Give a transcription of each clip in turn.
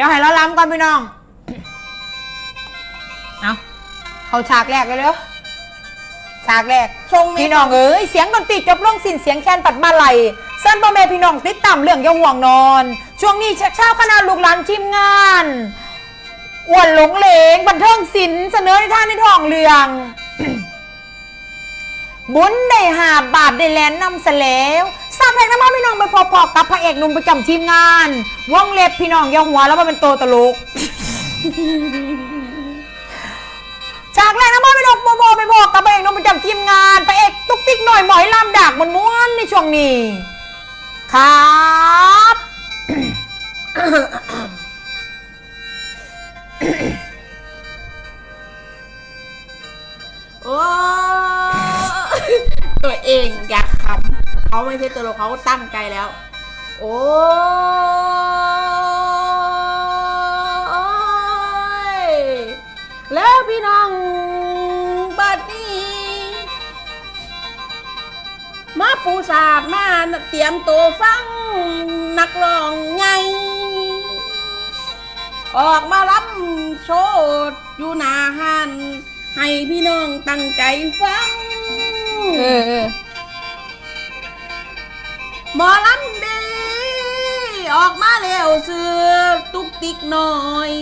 ดี๋ยวให้เราล้ำก่อนพี่น้อง เอาเขาฉากแรกเลยเร็วฉากแรกชงพี่น้องเอ้ยเสียงดนตรีจบลงสิ้นเสียงแคนปัดมาไหลเส้นพ่อแม่พี่น้องติดตามเรื่องอยาห่วงนอน ช่วงนี้เช็คเช้าคณะลูกหลานทีมงานอ้วนหลงเหลงบันเทิงศิลป์เสนอในท่านในท้องเรื่อง บุญได้หาบาปได้แลนนำเสลวสางเพลงน้ำมันพี่น้องไปพอๆกับพระเอกหนุ่มประจำทีมงานว่องเล็บพี่น้องอยาหัวแล้วมาเป็นโตตลกจากแรกน้ำมันพี่น้องโมโมไปพอกับพระเอกหนุ่มประจำทีมงานพระเอกตุ๊กติ๊กหน่อยหมอยลำดักมันม้วนในช่วงนี้ ครับโอ้ ตัวเองอยากขำเขาไม่ใช่ตัวเราเขาตั้งใจแล้ว โอ้ยแล้วพี่น้องบัดนี้ มาปูสาดมาเตรียมตัวฟังนักร้องไง ออกมารับโชดอยู่หนาหันให้พี่น้องตั้งใจฟัง เออเออหมอลำดีออกมาแล้วเสือตุกติกหน่อย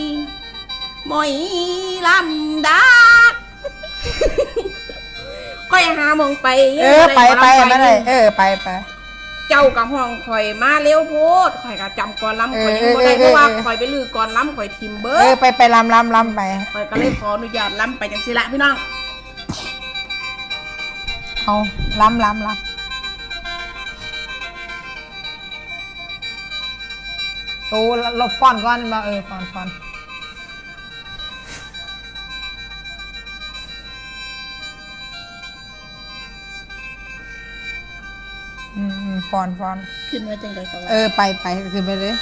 หมอยลำดักค่อยหาหมองไปเออไปไปหมอลำไม่ได้เออไปไปเจ้ากับห้องข่อยมาเร็วโพดข่อยกับจำก่อนล้ำข่อยยังเออบ่ได้เออเพราะว่าเออข่อยไปลือก่อนล้ำข่อยทิมเบิเออร์ดไปไปลำลำลำไปข่อยก็เลยขออนุญาตล้ำไปจังสิละพี่น้อง เอาล้ำล้ำล้ำโอ้เราฟอนก่อนมาเออฟอนฟอนอืมอืมฟอนฟอนขึ้นมาจังไดก็ว่าเออไปไปขึ้นไปเลย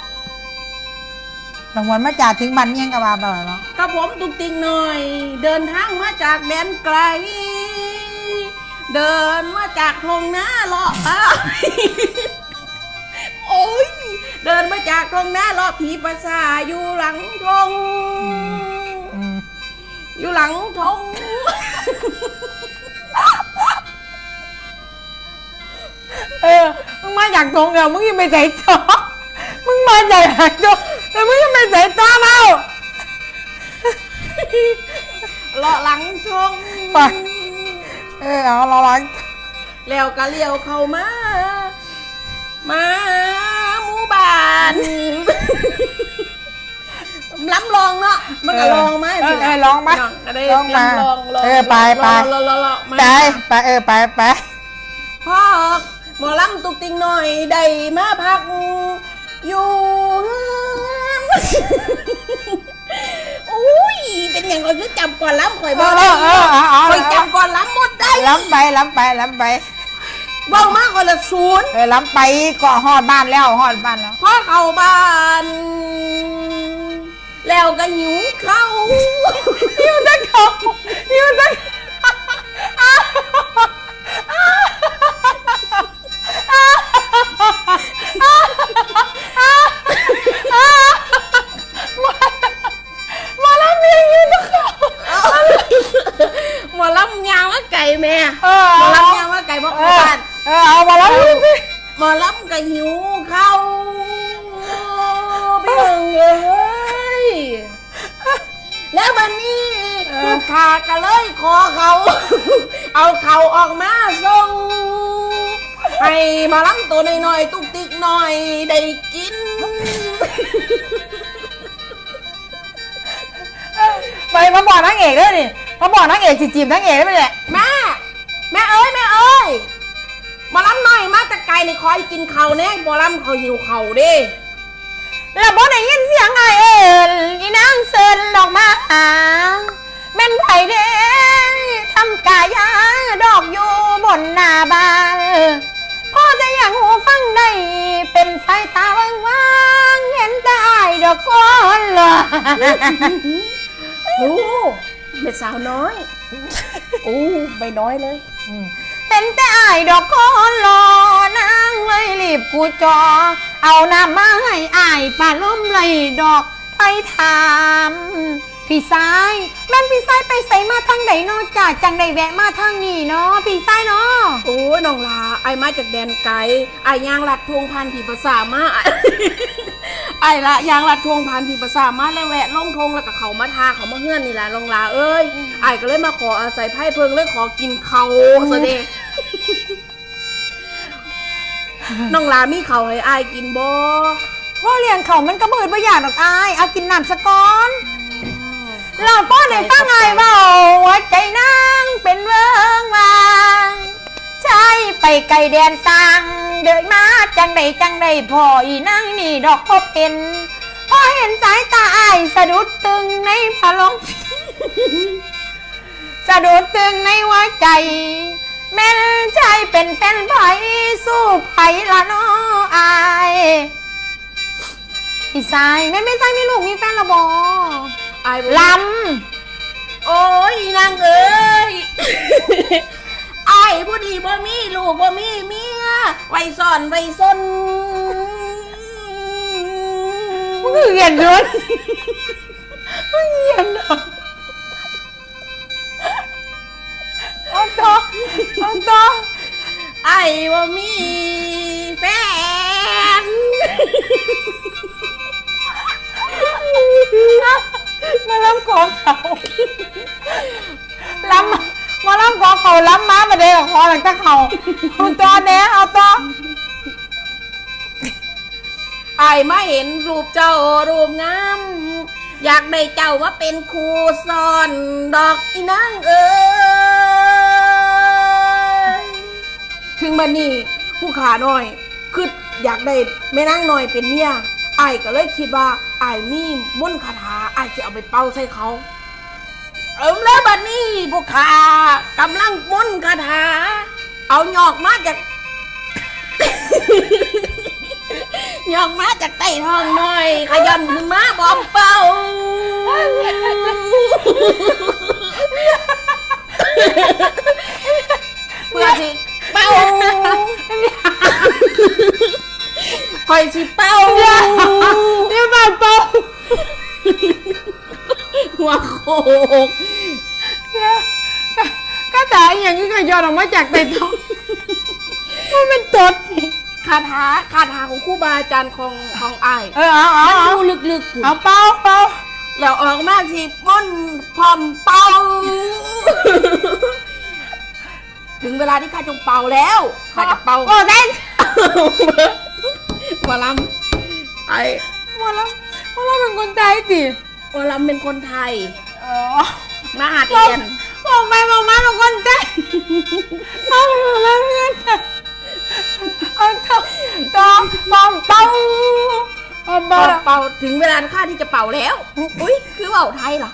รางวัลมาจากถึงบันเยี่ยงกะบาตลอดเนาะกับผมตุกติงหน่อย เดินทางมาจากแดนไกล เดินมาจากทงหน้าเลาะไปโอ้ยเดินมาจากทงหน้าเลาะผีภาษาอยู่หลังทงอยู่หลังทงเออมึงมาจากตรงเดียวมึงยังไม่ใส่จอมึงมาจากหางจอแต่มึงยังไม่ใส่จอเมาเลาะหลังทงไป เออเอาเราล้างแล้วก็เลี้ยวเข้ามา มาหมู่บ้านล้ำลองเนาะมันก็ลองไหมเออเออลองมาก็ได้ลองมาลองลองเออไปไปลองลองลองมาไปไปเออไปไปพ่อหมอลำตุกติงหน่อยได้มาพักอยู่อุ้ยเป็นอย่างไรคือจำก่อนล้ำข่อยเอบ่อได้เออเออเอาข่อยจำก่อนล้ำหมดได้ ล้ำไปล้ำไปล้ำไปเบ้ามากกว่าละศูนย์เออล้ำไปก็หอดบ้านแล้วหอดบ้านแล้วพ่อเข้าบ้าน แล้วก็หิวเข้าวหิวจังเขาหิวจังมา ลูกค้าก็เลยขอเขา เอาเขาออกมาส่งให้หมาล้ำตัวน้อยๆตุกติกหน่อยได้กิน ไปมาบอกนางเอกด้วยนี่มาบอกนางเอกจีจีบนางเอกได้ไหมเนี่ยแม่ แม่เอ้ยแม่เอ้ยหมอลำหน่อยมาจากไกลในคอยกินเขาวแน่หมอลำเขาหิวเขาวเด้แล้วบอได้ยินเสียงไอเอิญอีนางเซินดอกมาหา แม่นไผ่เด้ทำกายาดอกอยู่บนหน้าบ้านพ่อจะอย่างหูฟังได้เป็นสายตาว่างๆเห็นได้ดอกก้อนละโอ้เป็นสาวน้อยโอ้ไม่น้อยเลยเห็นแต่อายดอกก้อนรอนางเลยรีบกูจอ เอาน้ำมาให้อายป่าล้มไหลดอกไปถาม พี่สายแม่นพี่สายไปใส่มาทางไหนเนาะจ้าจังได้แวะมาทางนี้เนาะพี่สายเนาะโอ้ยน้องลาไอายมาจากแดนไกลไอายยางลัดทวงพันผีภาษามาอ้ายไอายละยางลัดทวงพันผีภาษามาแล้วแวะลงทงแล้วก็เขามาทาเขามาเฮือนนี่แหละน้องลาเอ้ยไอายก็เลยมาขออาศัยไพ่เพิงเลยขอกินเขาซะเด้น้องลามีเขาให้อายกินบ่ว่าเลี้ยงเขามันก็เบิดบ่อยากดอกอายเอากินน้ำสะก้อน เราป้อนได้ฟังไงเบาหัวใจนางเป็นเวิงวางใช่ไปไกลแดนต่างเดินมาจังใดจังใดพออีนางนี่ดอกพบเห็นพอเห็นสายตาอายสะดุดตึงในพะลงสะดุดตึงในหัวใจแม่นใจเป็นแฟนไผสู้ไผละน้ออายพี่สายแม่ไม่ใช่มีลูกมีแฟนละบอ อายบ่ลโอ้ยนางเอ้ยอายผู้ดีบ่มีลูกบ่มีเมียไว้ซ่อนไว้ซนำมึงเหยียดโดนมึงเหยียดโดนเอาต่อเอาต่อไอ้ว่ามีแฟน หลังตะเขาเอาต่อแน่เอาต่อไอ้มาเห็นรูปเจ้ารูปงาม อยากได้เจ้าว่าเป็นครูสอนดอกอีนางเอ้ยถึงบันนี้ผู้ขาหน่อยคืออยากได้แม่นางหน่อยเป็นเมียไอ้ก็เลยคิดว่าไอ้มีมุ่นคาถาไอ้จะเอาไปเป่าใส่เขา เอิมแล้วบัดนี้พวกข้ากำลังม้นคาถา เอาหยอกมาจาก หยอกมาจากใต้ท้องหน่อย ขยำขึ้นมาบอมเป่าเพื่อสิเป่าคอยสิเป่าเดี๋ยวมาเปาหัวโคก ก็ตายอย่างนี้ก็ยอดออกมาจากใต้ท้องมันเป็นตดสิคาถาคาถาของครูบาอาจารย์ของของอ้ายเออเอาเอามันเอาอยู่ลึกๆพุ่นเอาเป่าเป่าแล้วออกมาสิม่นพร้อมเป่า ถึงเวลาที่ข้าจงเป่าแล้วข้าจะเป่าโอ้ได้วอลำไอ้หมดแล้วหมดแล้วเป็นคนไทยสิวอลำเป็นคนไทยเออมาหาเรียน บอกไปบอกมาเป็นคนไทยเอาไปบอกมาเป็นคนเอาต่อต่อปอมเป่าปอมเป่าเป่าเป่าถึงเวลาข้าที่จะเป่าแล้ว อุ้ยคือเป่าไทยเหรอ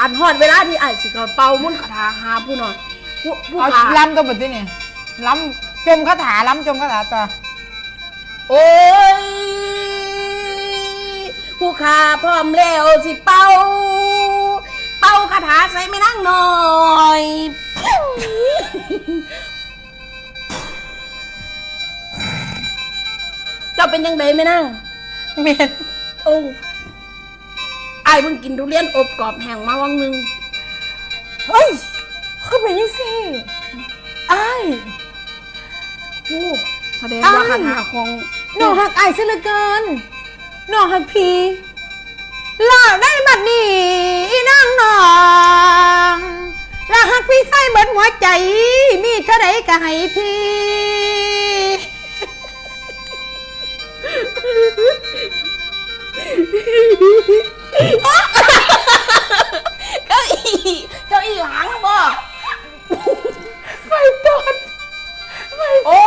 อันฮอดเวลาที่ไอ้สิกเป่ามุ่นคาถาหาผู้หน่อยผู้ผู้เอาขาล้ำตัวแบบนี้เนี่ยล้ำจมคาถาล้ำจมคาถาต่อโอ้ยผู้ขาพร้อมแล้วสิเป่าาคาถาใส่ไม่นั่งหน่อยเจ้าเป็นยังไงไม่นั่งเมียนโอ้ไอ้ายเพิ่งกินทุเรียนอบกรอบแห้งมาวังหนึงเฮ้ยคือเป็นยังสิไอ้ายโอ้แสดงอ้าว่ายคาถาของน้องหักไอ้ายซะเหลือเกินน้องหักพีหล่อได้บัดนี้อี นางน้องและหักพี่ใส่เบิดหัวใจ มีเท่าไรก็ให้พี่เก้าอี้เก้าอี้หลังบ่ไปตอนไปโอ้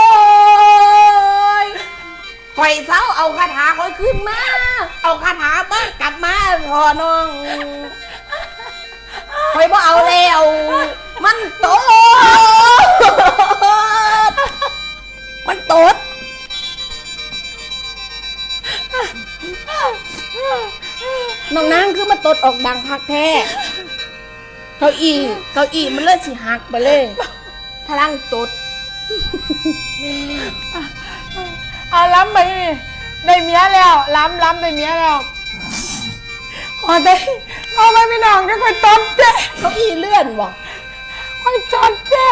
ยข่อยเศร้าเอาคาถาข่อยขึ้นมา เอาคาถามากลับมาพอน้องข่ อยบ่เอาแล้ว มันโตดมันโตดน้องนางคือมาตดออกดังพักแท้เก้าอี้เก้าอี้มันเลยสิหักไปเลยพลังตดเอาล้ำไปนี่ได้เมียแล้วล้ำล้ำได้เมียแล้วอได้ เอาไปพี่น้องก็ค่อยตดเจ้เก้าอี้เลื่อนบ่ค่อยจดเจ้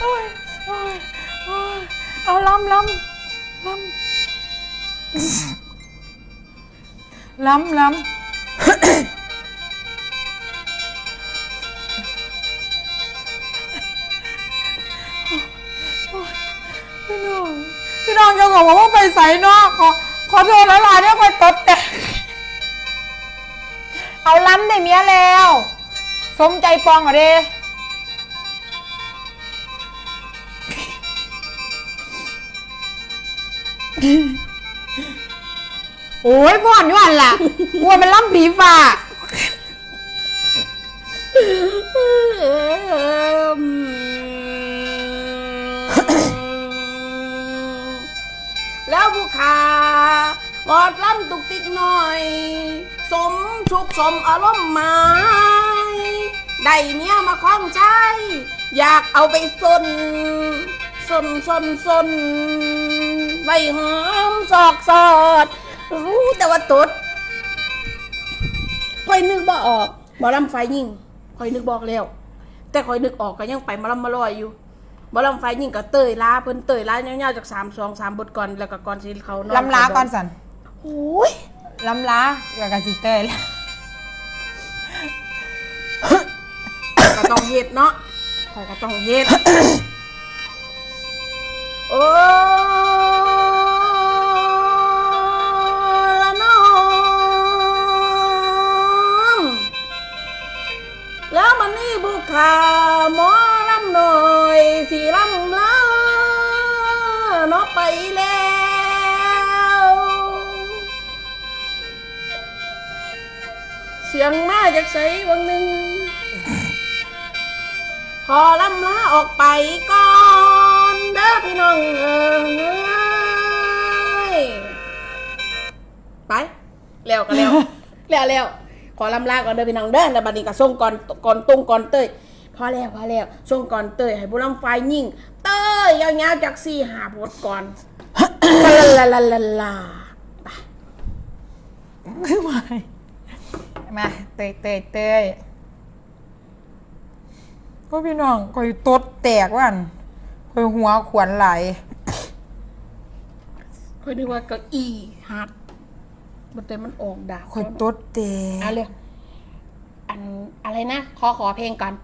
โอ้ยโอ้ยโอ้ยเอาล้ำล้ำล้ำล้ำล้ำพี่น้องพี่น้องจะบอกว่าไปใส่นอก ขอโทษละลายเนี่ยคอยตดแต่เอาล้ำได้เมียแล้ว สมใจปองเหรอเด้โอ้ยพ่อนอยู่อันล่ะกลัวมันล้ำผีฝ่า ตุกติกหน่อย สมชุกสมอารมณ์หมายได้เมียมาคล้องใจ อยากเอาไปสนสนสนสนใบหอมสอกสอด รู้แต่ว่าตดคอยนึกบ่ออกหมอลำไฟยิ่งคอยนึกบอกแล้ว แต่คอยนึกออกก็ยังไปมาลำมาลอยอยู่หมอลำไฟยิ่งก็เตยล้าเพิ่นเตยล้ายาๆจากสามสองสามบทก่อนแล้วก็ก่อนสิเขานอนลำล้าก่อนสัน โอ้ยล้ำล้ากับกาซิเตอร์แล้วก็ต้องเฮ็ดเนาะคอยก็ต้องเฮ็ด อลำลาออกไปก่อนเด้อพี่น้องเอ้ยไปแล้วก็แล้วแล้วแล้วขอลำลาก่อนเด้อพี่น้องเด้อแล้วบัดนี้ก็ส่งก่อนก่อนตุ้งก่อนเต้ยพอแล้วพอแล้วส่งก่อนเต้ยให้ผู้ลำไฟยิ่ง เต้ยยาวๆจากสี่หาบทก่อนลาลาลาลาลาไปมามาเตยเตยเตย ก็พี่น้องคอยตดแตกว่านคอยหัวขวนไหลค่อยนึกว่าเก้าอี้หักบัดแต่มันออกดาบคอยตดแตอะกเลยอันอะไรนะ ขอขอเพลงก่อน